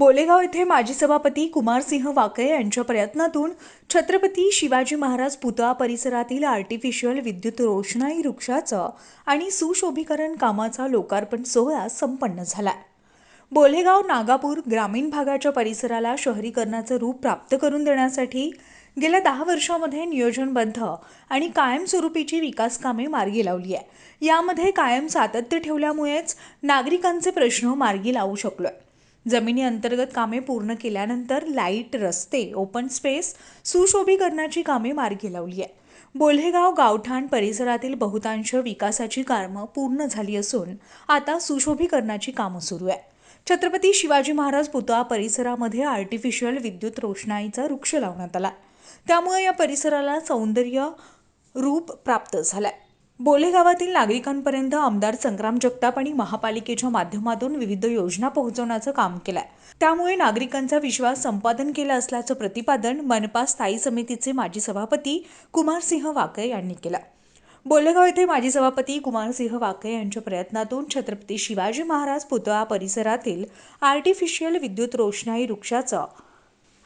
बोलेगाव येथे माजी सभापती कुमारसिंह वाकळे यांच्या प्रयत्नातून छत्रपती शिवाजी महाराज पुतळा परिसरातील आर्टिफिशियल विद्युत रोषणाई वृक्षाचं आणि सुशोभीकरण कामाचा लोकार्पण सोहळा संपन्न झाला. बोलेगाव नागापूर ग्रामीण भागाच्या परिसराला शहरीकरणाचं रूप प्राप्त करून देण्यासाठी गेल्या दहा वर्षामध्ये नियोजनबद्ध आणि कायमस्वरूपीची विकास कामे मार्गी लावली आहे. यामध्ये कायम सातत्य ठेवल्यामुळेच नागरिकांचे प्रश्न मार्गी लावू शकलो आहे जमिनी अंतर्गत कामे पूर्ण केल्यानंतर लाइट रस्ते ओपन स्पेस सुशोभीकरणाची कामे मार्गी लावली आहे बोल्हेगाव गावठाण परिसरातील बहुतांश विकासाची कामं पूर्ण झाली असून आता सुशोभीकरणाची कामं सुरू आहे छत्रपती शिवाजी महाराज पुतळा परिसरामध्ये आर्टिफिशियल विद्युत रोषणाईचा वृक्ष लावण्यात आला. त्यामुळे या परिसराला सौंदर्य रूप प्राप्त झालं आहे बोलेगावातील नागरिकांपर्यंत आमदार संग्राम जगताप आणि महापालिकेच्या माध्यमातून विविध योजना पोहोचवण्याचं काम केलंय. त्यामुळे नागरिकांचा विश्वास संपादन केला असल्याचं प्रतिपादन मनपा स्थायी समितीचे माजी सभापती कुमारसिंह वाकळे यांनी केलं. बोलेगाव येथे माजी सभापती कुमारसिंह वाकळे यांच्या प्रयत्नातून छत्रपती शिवाजी महाराज पुतळा परिसरातील आर्टिफिशियल विद्युत रोषणाई वृक्षाचं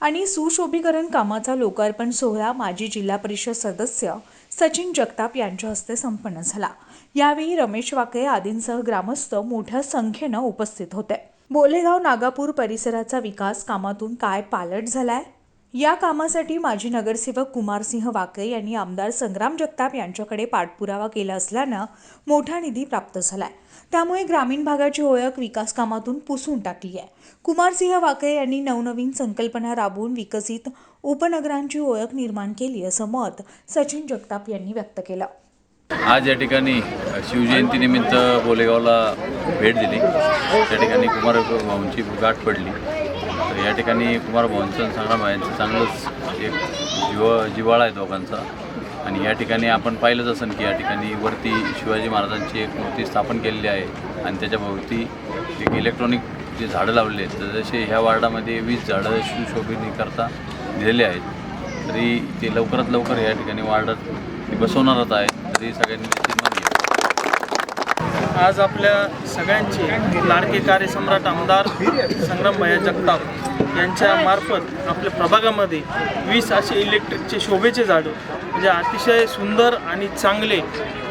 आणि सुशोभीकरण कामाचा लोकार्पण सोहळा माजी जिल्हा परिषद सदस्य सचिन जगताप यांच्या हस्ते संपन्न झाला. यावेळी रमेश वाके आदींसह ग्रामस्थ मोठ्या संख्येनं उपस्थित होते. बोलेगाव नागापूर परिसराचा विकास कामातून काय पालट झालाय? या कामासाठी माजी नगरसेवक कुमारसिंह वाकळे यांनी आमदार संग्राम जगताप यांच्याकडे पाठपुरावा केला असल्यानं मोठा निधी प्राप्त झालाय. त्यामुळे ग्रामीण भागाची ओळख विकास कामातून पुसून टाकली आहे. कुमारसिंह वाकळे यांनी नवनवीन संकल्पना राबवून विकसित उपनगरांची ओळख निर्माण केली असं मत सचिन जगताप यांनी व्यक्त केलं. आज या ठिकाणी शिवजयंतीनिमित्त बोलेगावला भेट दिली. त्या ठिकाणी कुमार गाठ पडली. तर या ठिकाणी कुमार भाऊंचं संग्राम यांचं चांगलंच एक जीव जिव्हाळा आहे दोघांचा. आणि या ठिकाणी आपण पाहिलंच असेल की या ठिकाणी वरती शिवाजी महाराजांची एक मूर्ती स्थापन केलेली आहे. आणि त्याच्या भोवती एक इलेक्ट्रॉनिक जे झाडं लावले आहेत तर जसे ह्या वार्डामध्ये वीस झाडं सुशोभिनीकरता दिलेले आहेत तरी ते लवकरात लवकर या ठिकाणी वार्डात ते बसवणारच आहे तरी सगळ्यांनी आज आपल्या सगळ्यांचे लाडके कार्यसम्राट आमदार संग्रामभैया जगताप यांच्या मार्फत आपल्या प्रभागामध्ये वीस असे इलेक्ट्रिकचे शोभेचे झाडं म्हणजे अतिशय सुंदर आणि चांगले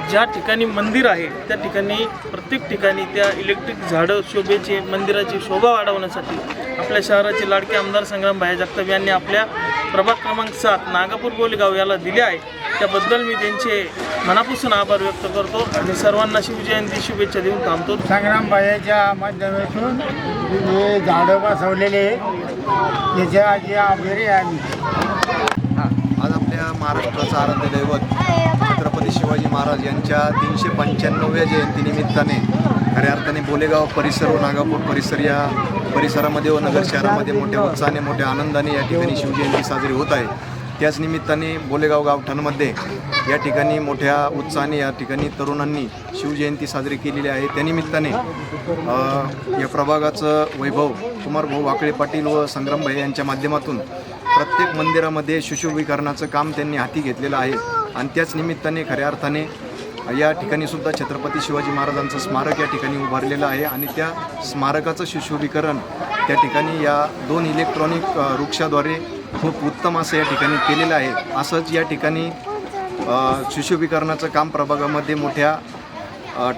ज्या ठिकाणी मंदिर आहे त्या ठिकाणी प्रत्येक ठिकाणी त्या इलेक्ट्रिक झाडं शोभेचे मंदिराची शोभा वाढवण्यासाठी आपल्या शहराचे लाडके आमदार संग्रामभाई जगताप यांनी आपल्या प्रभाग क्रमांक सात नागापूर गोलेगाव याला दिले आहे. त्याबद्दल मी त्यांचे मनापासून आभार व्यक्त करतो आणि सर्वांना शिवजयंती शुभेच्छा देऊन थांबतो. संग्राम भाईच्या माध्यमातून हे झाडं बसवलेले याच्या आजी आभारी आहे आम्ही आज आपल्या महाराष्ट्राचं आराध्य दैवत छत्रपती शिवाजी महाराज यांच्या तीनशे पंच्याण्णव्या जयंतीनिमित्ताने खऱ्या अर्थाने बोलेगाव परिसर व नागापूर परिसर या परिसरामध्ये व नगर शहरामध्ये मोठ्या उत्साहाने मोठ्या आनंदाने या ठिकाणी शिवजयंती साजरी होत आहे. त्याच निमित्ताने बोलेगाव गावठाणमध्ये या ठिकाणी मोठ्या उत्साहाने या ठिकाणी तरुणांनी शिवजयंती साजरी केलेली आहे. त्यानिमित्ताने या प्रभागाचं वैभव कुमार भाऊ वाकळे पाटील व संग्रामभाई यांच्या माध्यमातून प्रत्येक मंदिरामध्ये सुशोभीकरणाचं काम त्यांनी हाती घेतलेलं आहे. आणि त्याच निमित्ताने खऱ्या अर्थाने या ठिकाणी सुद्धा छत्रपती शिवाजी महाराजांचं स्मारक या ठिकाणी उभारलेलं आहे. आणि त्या स्मारकाचं सुशोभीकरण त्या ठिकाणी या दोन इलेक्ट्रॉनिक वृक्षाद्वारे खूप उत्तम असं या ठिकाणी केलेलं आहे. असंच या ठिकाणी सुशोभीकरणाचं काम प्रभागामध्ये मोठ्या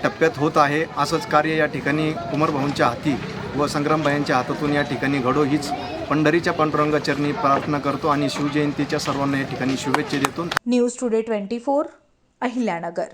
टप्प्यात होत आहे. असंच कार्य या ठिकाणी कुमारभाऊंच्या हाती व संग्रामबाईंच्या हातातून या ठिकाणी घडो हीच पंढरीच्या पांडुरंगाचरणी प्रार्थना करतो आणि शिवजयंतीच्या सर्वांना या ठिकाणी शुभेच्छा देतो. News today twenty four Ahilyanagar.